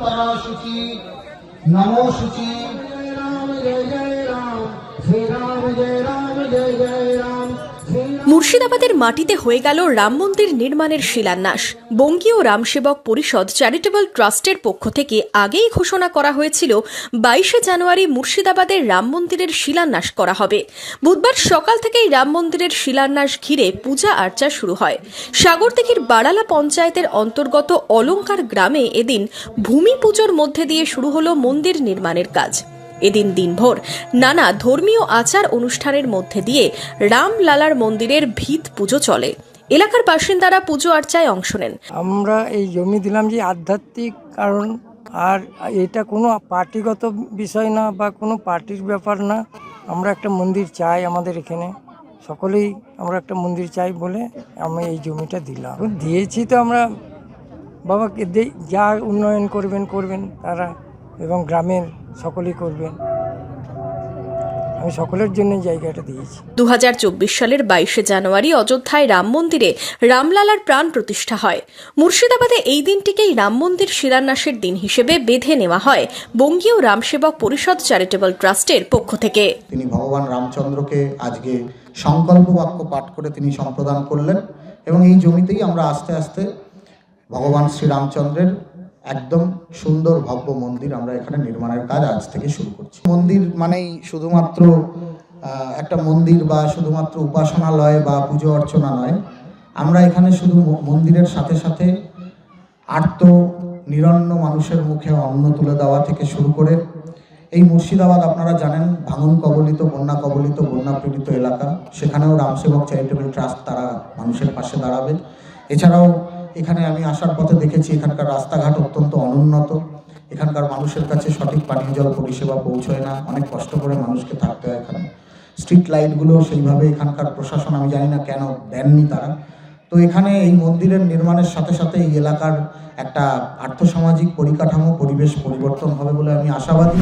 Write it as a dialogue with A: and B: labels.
A: पराशुचि नमो शुचि जय राम जय जय राम श्री राम जय राम जय जय
B: মাটিতে হয়ে গেল রাম মন্দির নির্মাণের শিলান্যাস। বঙ্গীয় রামসেবক পরিষদ চ্যারিটেবল ট্রাস্টের পক্ষ থেকে আগেই ঘোষণা করা হয়েছিল, বাইশে জানুয়ারি মুর্শিদাবাদের রাম মন্দিরের শিলান্যাস করা হবে। বুধবার সকাল থেকেই রাম মন্দিরের শিলান্যাস ঘিরে পূজা আর্চা শুরু হয়। সাগরদিঘির বাড়ালা পঞ্চায়েতের অন্তর্গত অলঙ্কার গ্রামে এদিন ভূমি পুজোর মধ্যে দিয়ে শুরু হলো মন্দির নির্মাণের কাজ। এদিন দিনভর নানা ধর্মীয় আচার অনুষ্ঠানের মধ্যে দিয়ে রামলালার মন্দিরের ভিত পুজো চলে। এলাকার বাসিন্দারা পুজো আর্চায় অংশ নেন।
C: আমরা এই জমি দিলাম যে আধ্যাত্মিক কারণ, আর এটা কোনো পার্টিগত বিষয় না বা কোনো পার্টির ব্যাপার না। আমরা একটা মন্দির চাই আমাদের এখানে। সকলেই আমরা একটা মন্দির চাই বলে আমি এই জমিটা দিলাম। দিয়েছি তো আমরা বাবাকে যা উন্নয়ন করবেন করবেন তারা এবং গ্রামের সকলেই করবেন। আমি সকলের জন্য জায়গাটা দিয়েছি।
B: দুহাজার চব্বিশ সালের বাইশে জানুয়ারি অযোধ্যায় রাম মন্দিরে রামলালার প্রাণ প্রতিষ্ঠা হয়। মুর্শিদাবাদে এই দিনটিকেই রাম মন্দির শিলান্যাসের দিন হিসেবে বেঁধে নেওয়া হয় বঙ্গীয় রামসেবক পরিষদ চ্যারিটেবল ট্রাস্টের পক্ষ থেকে।
A: তিনি ভগবান রামচন্দ্রকে আজকে সংকল্প বাক্য পাঠ করে তিনি সম্প্রদান করলেন এবং এই জমিতেই আমরা আস্তে আস্তে ভগবান শ্রীরামচন্দ্রের একদম সুন্দর ভব্য মন্দির আমরা এখানে নির্মাণের কাজ আজ থেকে শুরু করছি। মন্দির মানেই শুধুমাত্র একটা মন্দির বা শুধুমাত্র উপাসনালয় বা পুজো অর্চনা নয় আমরা এখানে শুধু মন্দিরের সাথে সাথে আর্ত নিরন্ন মানুষের মুখে অন্ন তুলে দেওয়া থেকে শুরু করে, এই মুর্শিদাবাদ আপনারা জানেন, ভাঙন কবলিত, বন্যা কবলিত, বন্যা পীড়িত এলাকা। সেখানেও রামসেবক চ্যারিটেবল ট্রাস্ট তারা মানুষের পাশে দাঁড়াবে। এছাড়াও এখানে আমি আসার পথে দেখেছি এখানকার রাস্তাঘাট অত্যন্ত অনুন্নত। এখানকার মানুষের কাছে সঠিক পানীয় জল পরিষেবা পৌঁছয় না। অনেক কষ্ট করে মানুষকে থাকতে হয় এখানে। স্ট্রিট লাইটগুলো সেইভাবে এখানকার প্রশাসন, আমি জানি না কেন দেননি তারা। তো এখানে এই মন্দিরের নির্মাণের সাথে সাথে এই এলাকার একটা আর্থসামাজিক পরিকাঠামো, পরিবেশ পরিবর্তন হবে বলে আমি আশাবাদী।